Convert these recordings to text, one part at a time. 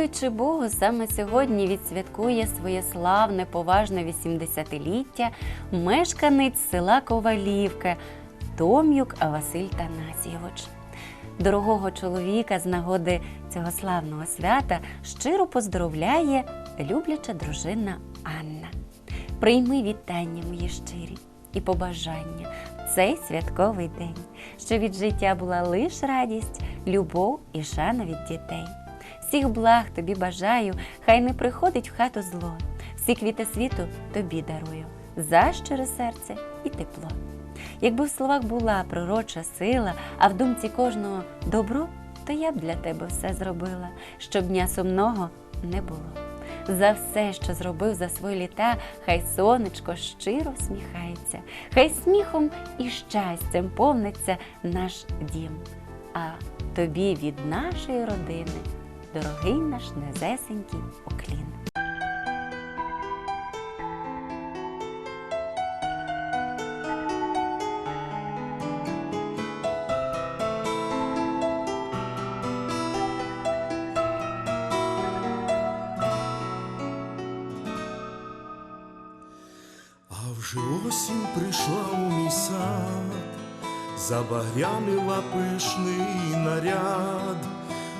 Дякуючи Богу, саме сьогодні відсвяткує своє славне, поважне 80-ліття мешканець села Ковалівка Том'юк Василь Танасійович. Дорогого чоловіка з нагоди цього славного свята щиро поздоровляє любляча дружина Анна. Прийми вітання мої щирі і побажання в цей святковий день, що від життя була лиш радість, любов і шана від дітей. Всіх благ тобі бажаю, хай не приходить в хату зло. Всі квіти світу тобі дарую, за щире серце і тепло. Якби в словах була пророча сила, а в думці кожного добро, то я б для тебе все зробила, щоб дня сумного не було. За все, що зробив за свої літа, хай сонечко щиро всміхається, хай сміхом і щастям повниться наш дім. А тобі від нашої родини, дорогий наш незесенький уклін. А вже осінь прийшла у мій сад, забагрянила пишний наряд,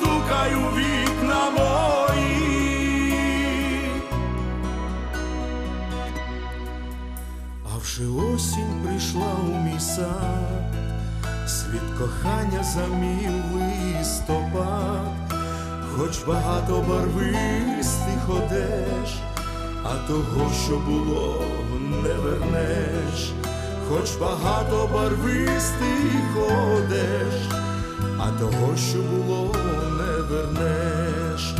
стукай вікна мої. А вже осінь прийшла у мій сад, світ кохання замів листопад, хоч багато барвистих одеж, а того, що було, не вернеш, хоч багато барвистих одеж, а того, що було, вернеш.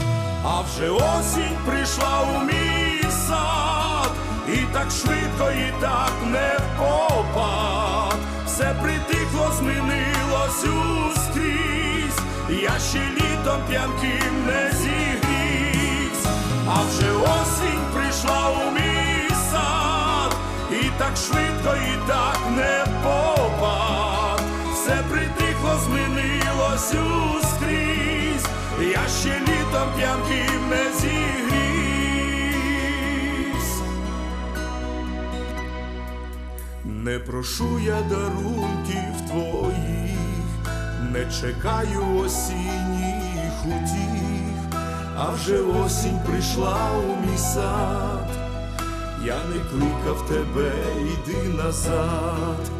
А вже осінь прийшла у мій сад, і так швидко, і так не попад. Все притихло, змінилось ускрізь, я ще літом п'янким не зігрівсь. А вже осінь прийшла у мій сад, і так швидко, і так не попад. Все притихло, змінилось ускрізь, я ще літом п'янким не зігрівсь. Не прошу я дарунків твоїх, не чекаю осінніх утіх, а вже осінь прийшла у мій сад. Я не кликав тебе, йди назад,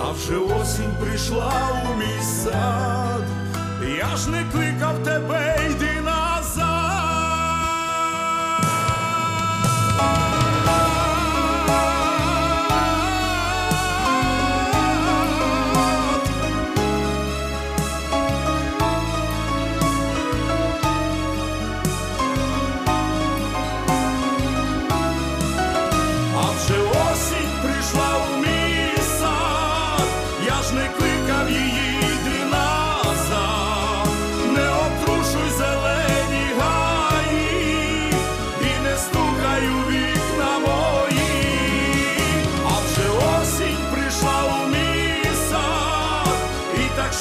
а вже осінь прийшла у мій сад. Я ж не кликав тебе, йди назад.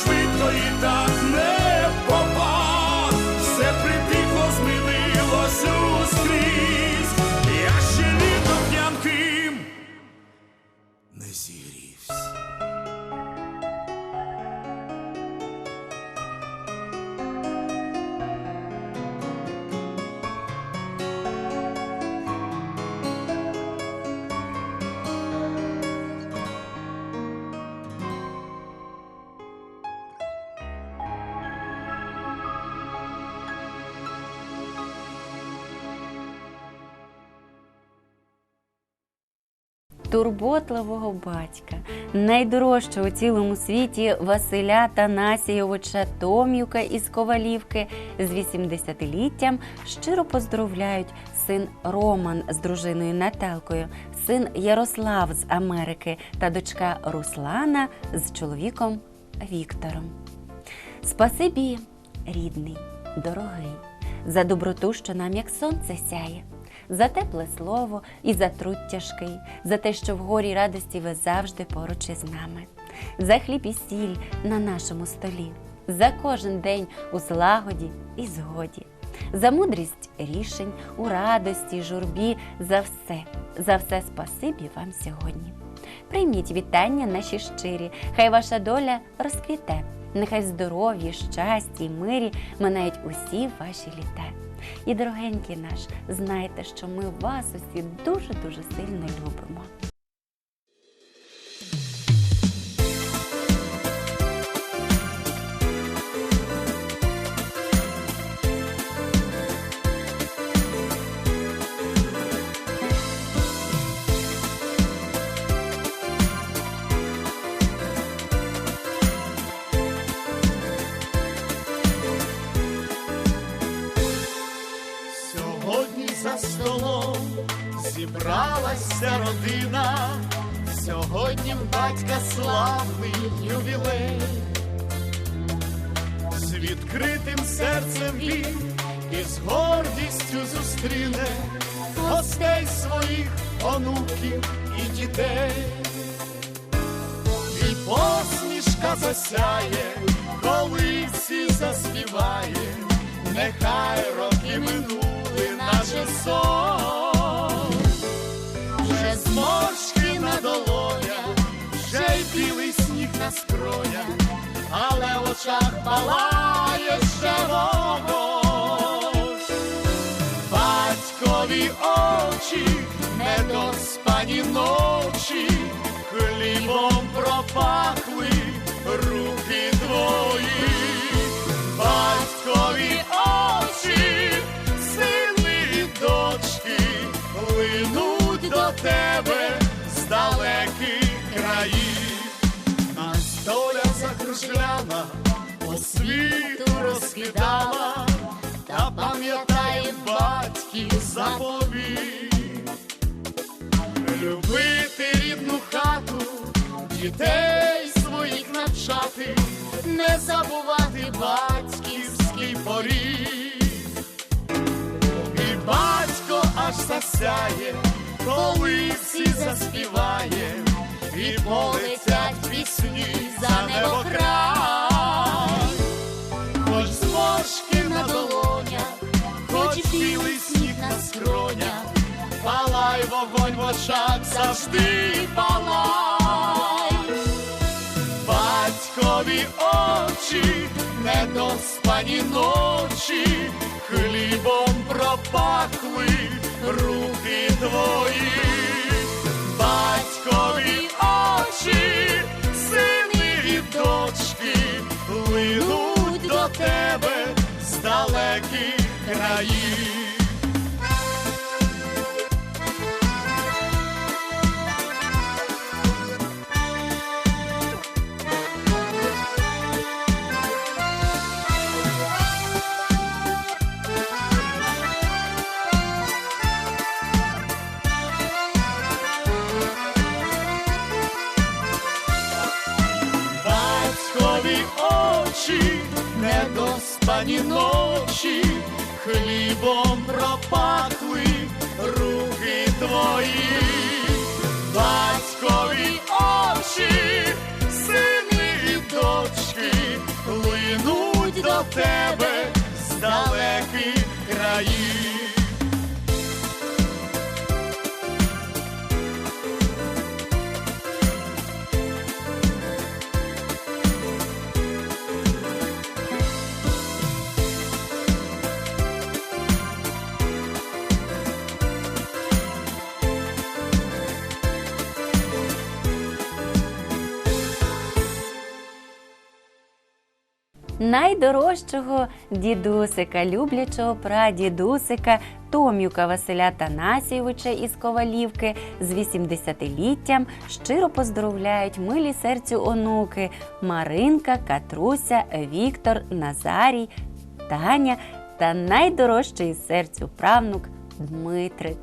Швидко, і так не турботливого батька, найдорожчого у цілому світі Василя Танасійовича Том'юка із Ковалівки з 80-літтям щиро поздоровляють син Роман з дружиною Наталкою, син Ярослав з Америки та дочка Руслана з чоловіком Віктором. Спасибі, рідний, дорогий, за доброту, що нам як сонце сяє, за тепле слово і за труд тяжкий, за те, що в горі радості ви завжди поруч із нами, за хліб і сіль на нашому столі, за кожен день у злагоді і згоді, за мудрість рішень у радості, журбі, за все, за все спасибі вам сьогодні. Прийміть вітання наші щирі, хай ваша доля розквіте. Нехай здоров'ї, щасті й мирі минають усі ваші літа. І, дорогенький наш, знайте, що ми вас усі дуже-дуже сильно любимо. Зібралася родина, сьогодні в батька славний ювілей, з відкритим серцем він і з гордістю зустріне гостей своїх онуків і дітей, і посмішка засяє, коли всі заспіває. Нехай роки минули, наче сон, зморшки на долонях, вже й білий сніг на скронях, але в очах палає ще вогонь. Батькові очі, недоспані ночі, хлібом пропахли руки твої батькові очі, сини і дочки, линуть до тебе далеких країв. Нас доля закружляна, по світу розкидала, та пам'ятай батьків заповіт. Любити рідну хату, дітей своїх навчати, не забувати батьківський поріг. І батько аж засяє, коли всі заспіває, і полетять пісні за небокрай. Хоч зморшки на долонях, хоч білий сніг на скронях, палай вогонь в очах, завжди палай. Батькові очі, недоспані ночі, хлібом пропахли руки твої. Батькові очі, сини і дочки, линуть до тебе з далеких країв. Недоспані ночі, хлібом пропахли руки твої, батькові очі, сини і дочки, линуть до тебе з далеких країв. Найдорожчого дідусика, люблячого прадідусика Том'юка Василя Танасійовича із Ковалівки з 80-літтям щиро поздоровляють милі серцю онуки Маринка, Катруся, Віктор, Назарій, Таня та найдорожчий серцю правнук Дмитрик.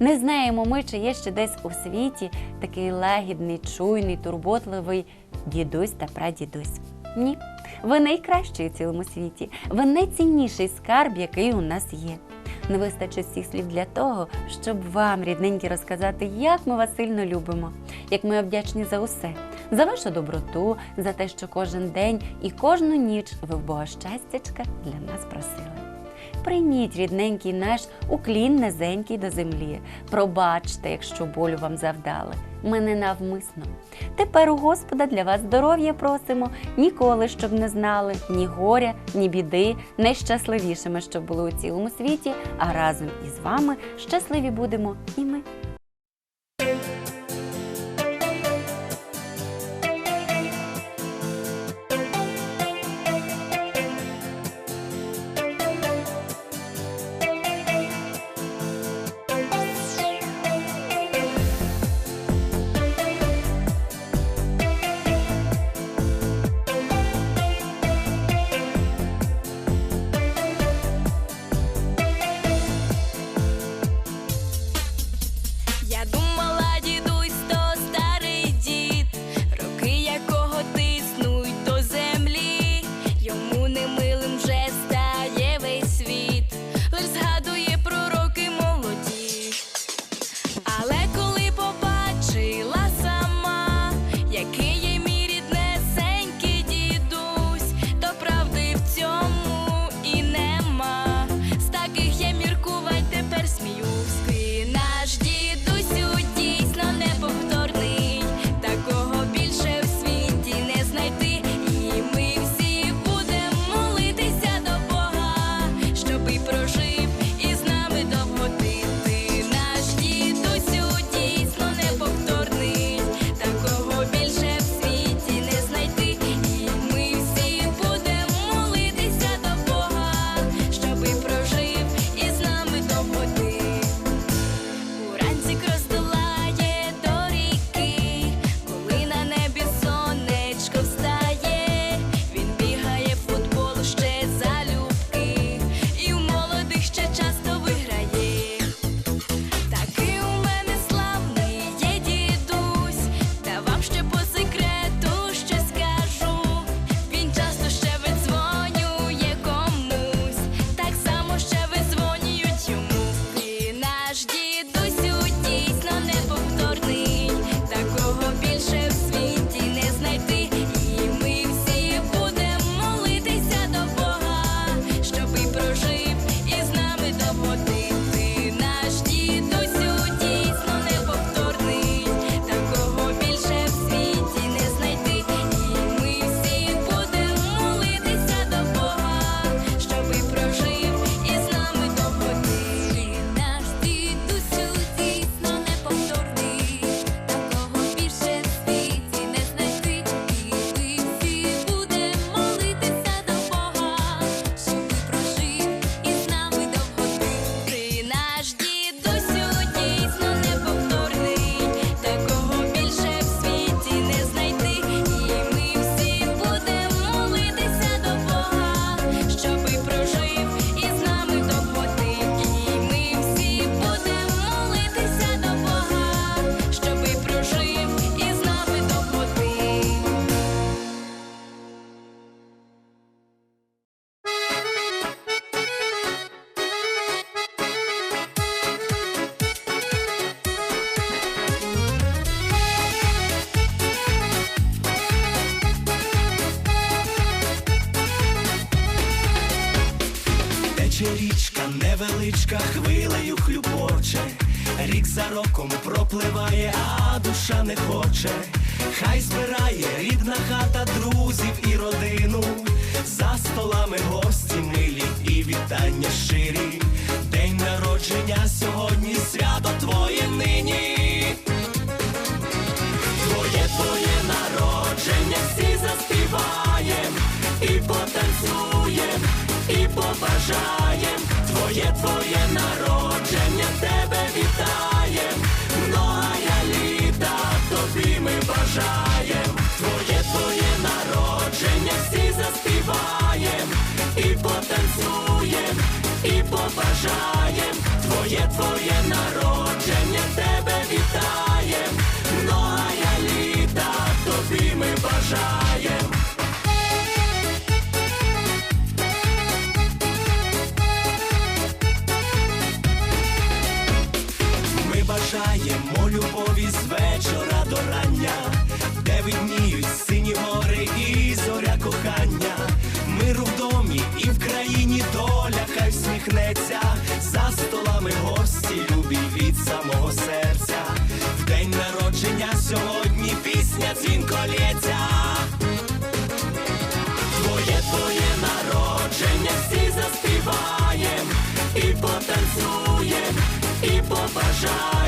Не знаємо ми, чи є ще десь у світі такий лагідний, чуйний, турботливий дідусь та прадідусь. Ні, ви найкращі у цілому світі, ви найцінніший скарб, який у нас є. Не вистачить всіх слів для того, щоб вам, рідненькі, розказати, як ми вас сильно любимо, як ми вдячні за усе, за вашу доброту, за те, що кожен день і кожну ніч ви в Бога щастячка для нас просили. Прийміть, рідненький наш уклін низенький до землі. Пробачте, якщо болю вам завдали. Ми не навмисно. Тепер у Господа для вас здоров'я просимо, ніколи щоб не знали ні горя, ні біди, найщасливішими, щоб були у цілому світі, а разом із вами щасливі будемо і ми. За роком пропливає, а душа не хоче. Хай збирає рідна хата друзів і родину, за столами гості милі і вітання щирі. День народження сьогодні, свято твоє нині. Твоє, твоє народження, всі заспіваєм і потанцюємо. бажаєм, твоє твоє народження тебе вітаєм, бажаєм, твоє твоє народження всі заспіваєм, і потанцюєм, і побажаєм, твоє твоє народження тебе вітаєм, многая літа тобі ми бажаєм. Видніють сині гори і зоря кохання. Миру в домі і в країні доля хай всміхнеться. За столами гості любі від самого серця. В день народження сьогодні пісня дзвінко лється. Твоє твоє народження всі заспіваєм і потанцюєм, і побажаєм.